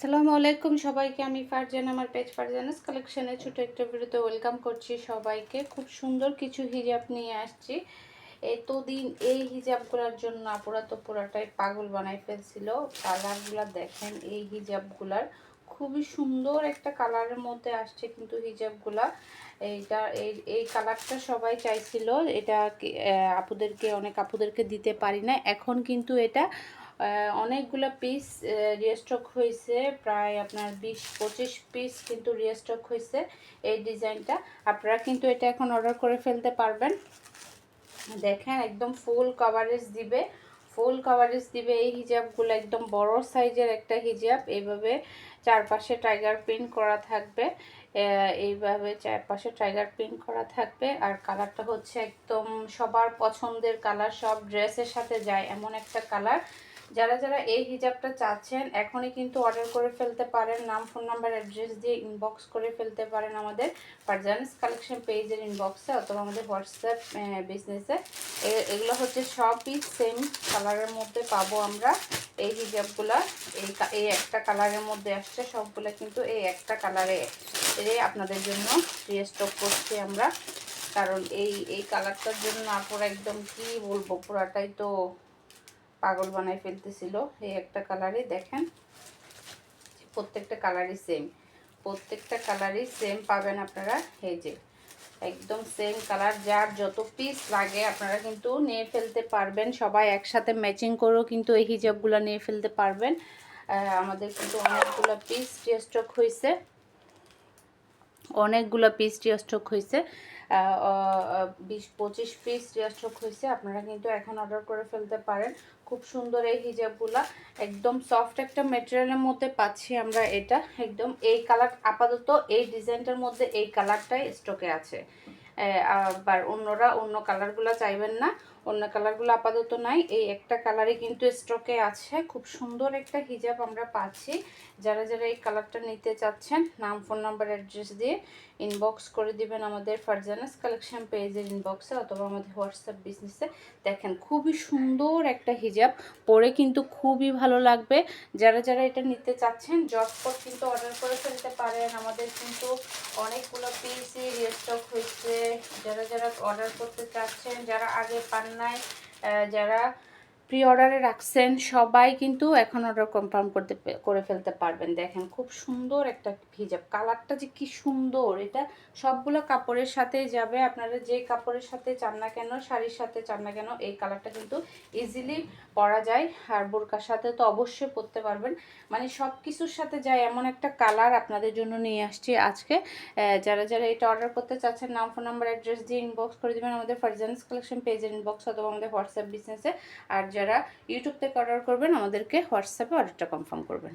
আসসালামু আলাইকুম সবাইকে। আমি ফারজান, আমার পেজ ফারজানাস কালেকশনে ছোটো একটা ভিডিওতে ওয়েলকাম করছি সবাইকে। খুব সুন্দর কিছু হিজাব নিয়ে আসছি। এতদিন এই হিজাবগুলোর জন্য আপুরা তো পুরাটাই পাগল বানাই ফেলছিল। কালারগুলো দেখেন, এই হিজাবগুলার খুবই সুন্দর একটা কালারের মধ্যে আসছে কিন্তু হিজাবগুলা এইটা, এই এই কালারটা সবাই চাইছিল। এটা আপুদেরকে, অনেক আপুদেরকে দিতে পারি না এখন কিন্তু এটা অনেকগুলো পিস রিস্টক হয়েছে, প্রায় আপনার বিশ, পঁচিশ পিস কিন্তু রিস্টক হয়েছে এই ডিজাইনটা আপনারা কিন্তু এটা এখন অর্ডার করে ফেলতে পারবেন। দেখেন, একদম ফুল কভারেজ দিবে। ফুল কভারেজ দিবে এই হিজাবগুলো, একদম বড় সাইজের একটা হিজাব। এইভাবে চারপাশে টাইগার প্রিন্ট করা থাকবে। এইভাবে চারপাশে টাইগার প্রিন্ট করা থাকবে। আর কালারটা হচ্ছে একদম সবার পছন্দের কালার সব ড্রেসের সাথে যায়, এমন একটা কালার যারা যারা এই হিজাবটা চাচ্ছেন, এখনই কিন্তু অর্ডার করে ফেলতে পারেন। নাম ফোন নাম্বার অ্যাড্রেস দিয়ে ইনবক্স করে ফেলতে পারেন আমাদের পারজানিস কালেকশন পেজের ইনবক্সে অথবা আমাদের হোয়াটসঅ্যাপ বিজনেসে এগুলো হচ্ছে সবই সেম কালারের মধ্যে পাবো আমরা। এই হিজাবগুলা, এই এই একটা কালারের মধ্যে আসছে, সবগুলো কিন্তু এই একটা কালারে আপনাদের জন্য রিস্টক করছি আমরা। কারণ এই এই কালারটার জন্য আপনারা একদম কি বলব, পুরাটাই তো পাগল বানাই ফেলতেছিল এই একটা কালারই দেখেন। প্রত্যেকটা কালারই সেম প্রত্যেকটা কালারই সেম পাবেন আপনারা। এই যে, একদম সেম কালার যার যত পিস লাগে আপনারা কিন্তু নিয়ে ফেলতে পারবেন। সবাই একসাথে ম্যাচিং করেও কিন্তু এই হিজাবগুলো নিয়ে ফেলতে পারবেন। আমাদের কিন্তু অনেকগুলো পিস স্টক হয়েছে অনেকগুলো পিস স্টক হয়েছে বিশ, পঁচিশ পিস স্টক হয়েছে আপনারা কিন্তু এখন অর্ডার করে ফেলতে পারেন। খুব সুন্দর এই হিজাবগুলা। একদম সফট একটা মেটেরিয়ালের মধ্যে পাচ্ছি আমরা এটা। একদম এই কালার আপাতত এই ডিজাইনটার মধ্যে এই কালারটাই স্টকে আছে। আবার অন্যরা অন্য কালারগুলো চাইবেন না। অন্য কালারগুলো আপাতত নাই। এই একটা কালারই কিন্তু স্টকে আছে। খুব সুন্দর একটা হিজাব আমরা পাচ্ছি। যারা যারা এই কালারটা নিতে চাচ্ছেন, নাম ফোন নাম্বার অ্যাড্রেস দিয়ে ইনবক্স করে দিবেন আমাদের ফারজানাস কালেকশন পেজের ইনবক্সে অথবা আমাদের হোয়াটসঅ্যাপ বিজনেসে দেখেন, খুবই সুন্দর একটা হিজাব। পরে কিন্তু খুবই ভালো লাগবে। যারা যারা এটা নিতে চাচ্ছেন জটপট কিন্তু অর্ডার করে ফেলতে পারেন। আমাদের কিন্তু অনেকগুলো পিসই রিস্টক হয়েছে। যারা যারা অর্ডার করতে চাচ্ছেন, যারা আগে পান আহ, যারা প্রি অর্ডারে রাখছেন, সবাই কিন্তু এখন অর্ডার কনফার্ম করতে করে ফেলতে পারবেন। দেখেন খুব সুন্দর একটা হিজাব। কালারটা যে কি সুন্দর! এটা সবগুলো কাপড়ের সাথে যাবে। আপনারা যে কাপড়ের সাথে চান না কেন, শাড়ির সাথে চান না কেন, এই কালারটা কিন্তু ইজিলি পরা যায়। আর বোরকার সাথে তো অবশ্যই পরতে পারবেন। মানে সব কিছুর সাথে যায় এমন একটা কালার আপনাদের জন্য নিয়ে আসছি আজকে। যারা যারা এটা অর্ডার করতে চাচ্ছেন, নাম ফোন নাম্বার অ্যাড্রেস দিয়ে ইনবক্স করে দেবেন। আমাদের ফারজান্স কালেকশন পেজের ইনবক্স অথবা আমাদের হোয়াটসঅ্যাপ বিজনেসে আর যারা ইউটিউব থেকে অর্ডার করবেন আমাদেরকে হোয়াটসঅ্যাপে অর্ডারটা কনফার্ম করবেন।